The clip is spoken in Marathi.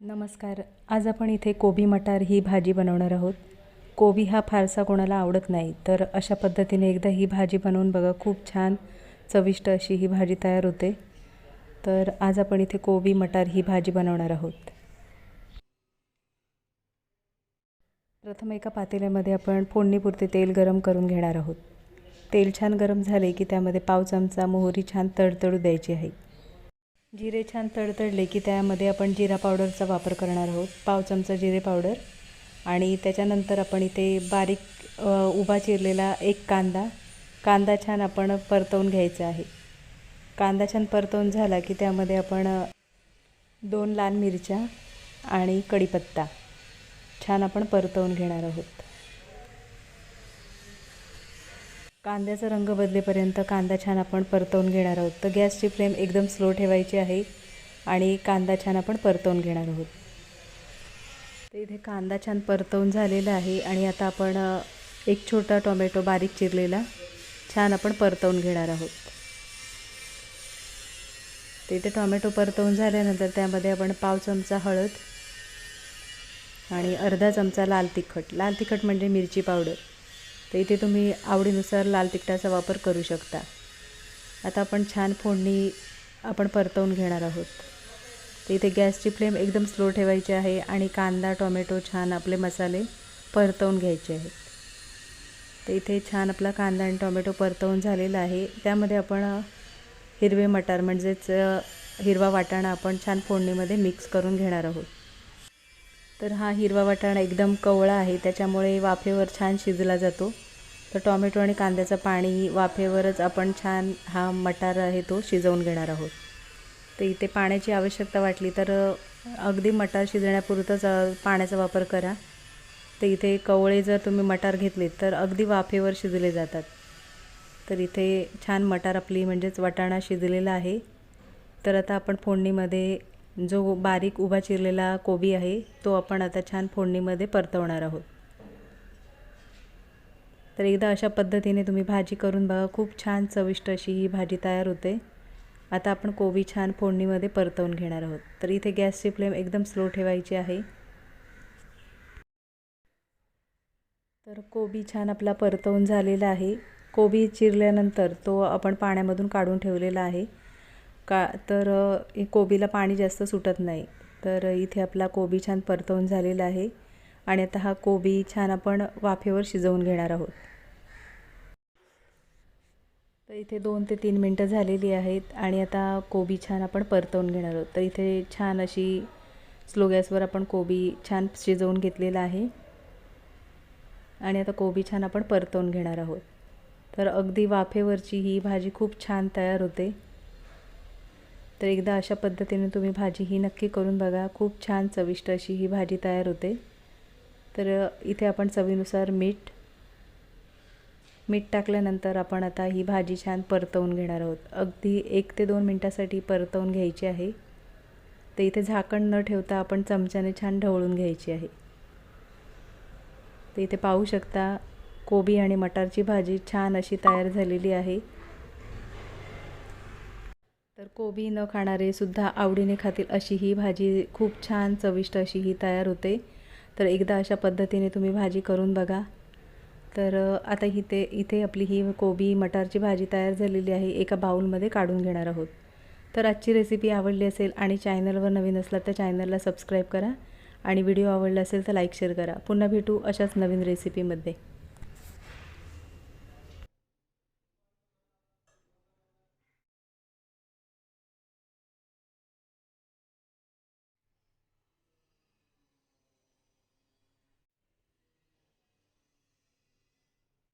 नमस्कार. आज आपण इथे कोबी मटार ही भाजी बनवणार आहोत. कोबी हा फारसा कोणाला आवडत नाही तर अशा पद्धतीने एकदा ही भाजी बनवून बघा खूप छान चविष्ट अशी ही भाजी तयार होते. तर आज आपण इथे कोबी मटार ही भाजी बनवणार आहोत. प्रथम एका पातेल्यामध्ये आपण फोडणीपुरते तेल गरम करून घेणार आहोत. तेल छान गरम झाले की त्यामध्ये पाव चमचा मोहरी छान तडतडू द्यायची आहे. जिरे छान तडतडले की त्यामध्ये आपण जिरा पावडरचा वापर करणार आहोत. पाव चमचा जिरे पावडर. आणि त्याच्यानंतर आपण इथे बारीक उभा चिरलेला एक कांदा. कांदा छान आपण परतवून घ्यायचा आहे. कांदा छान परतवून झाला की त्यामध्ये आपण दोन लाल मिरच्या आणि कढीपत्ता छान आपण परतवून घेणार आहोत. कांद्याचा रंग बदलेपर्यंत कांदा छान आपण परतवून घेणार आहोत. तर गॅसची फ्लेम एकदम स्लो ठेवायची आहे आणि कांदा छान आपण परतवून घेणार आहोत. तर इथे कांदा छान परतवून झालेला आहे आणि आता आपण एक छोटा टोमॅटो बारीक चिरलेला छान आपण परतवून घेणार आहोत. तर इथे टोमॅटो परतवून झाल्यानंतर त्यामध्ये आपण पाव चमचा हळद आणि अर्धा चमचा लाल तिखट. लाल तिखट म्हणजे मिरची पावडर. तर इथे तुम्ही आवडीनुसार लाल तिखटाचा वापर करू शकता. आता आपण छान फोडणी आपण परतवून घेणार आहोत. तर इथे गॅसची फ्लेम एकदम स्लो ठेवायची आहे आणि कांदा टोमॅटो छान आपले मसाले परतवून घ्यायचे आहेत. तर इथे छान आपला कांदा आणि टोमॅटो परतवून झालेला आहे. त्यामध्ये आपण हिरवे मटार म्हणजेच हिरवा वाटाणा आपण छान फोडणीमध्ये मिक्स करून घेणार आहोत. तर हा हिरवा वाटाणा एकदम कवळा आहे त्याच्यामुळे वाफेवर छान शिजला जातो. तर टॉमॅटो आणि कांद्याचं पाणी वाफेवरच आपण छान हा मटार आहे तो शिजवून घेणार आहोत. तर इथे पाण्याची आवश्यकता वाटली तर अगदी मटार शिजण्यापुरतंच पाण्याचा वापर करा. तर इथे कवळे जर तुम्ही मटार घेतले तर अगदी वाफेवर शिजले जातात. तर इथे छान मटार आपली म्हणजेच वाटाणा शिजलेला आहे. तर आता आपण फोडणीमध्ये जो बारीक उभा चिरलेला कोबी आहे तो आपण आता छान फोडणीमध्ये परतवणार आहोत. तर एकदा अशा पद्धतीने तुम्ही भाजी करून बघा खूप छान चविष्ट अशी ही भाजी तयार होते. आता आपण कोबी छान फोडणीमध्ये परतवून घेणार आहोत. तर इथे गॅसची फ्लेम एकदम स्लो ठेवायची आहे. तर कोबी छान आपला परतवून झालेला आहे. कोबी चिरल्यानंतर तो आपण पाण्यामधून काढून ठेवलेला आहे. का तर हे कोबीला पाणी जास्त सुटत नाही. तर इथे आपला कोबी छान परतवून झालेला आहे आणि आता हा कोबी छान आपण वाफेवर शिजवून घेणार आहोत. तर इथे दोन ते तीन मिनटं झालेली आहेत आणि आता कोबी छान आपण परतवून घेणार आहोत. तर इथे छान अशी स्लो गॅसवर आपण कोबी छान शिजवून घेतलेला आहे. आणि आता कोबी छान आपण परतवून घेणार आहोत. तर अगदी वाफेवरची ही भाजी खूप छान तयार होते. तर एकदा अशा पद्धतीने तुम्ही भाजी ही नक्की करून बघा. खूप छान चविष्ट अशी ही भाजी तयार होते. तर इथे आपण चवीनुसार मीठ मीठ टाकल्यानंतर आपण आता ही भाजी छान परतवून घेणार आहोत. अगदी एक ते दोन मिनटासाठी परतवून घ्यायची आहे. तर इथे झाकण न ठेवता आपण चमच्याने छान ढवळून घ्यायची आहे. तर इथे पाहू शकता कोबी आणि मटारची भाजी छान अशी तयार झालेली आहे. तर कोबी न खाणारे सुद्धा आवडीने खातील अशी ही भाजी. खूप छान चविष्ट अशी ही तयार होते. तर एकदा अशा पद्धतीने तुम्ही भाजी करून बघा. तर आता इथे इथे आपली ही कोबी मटारची भाजी तयार झालेली आहे. एका बाऊलमध्ये काढून घेणार आहोत. तर आजची रेसिपी आवडली असेल आणि चॅनलवर नवीन असला तर चॅनलला सबस्क्राईब करा. आणि व्हिडिओ आवडला असेल तर लाईक शेअर करा. पुन्हा भेटू अशाच नवीन रेसिपीमध्ये.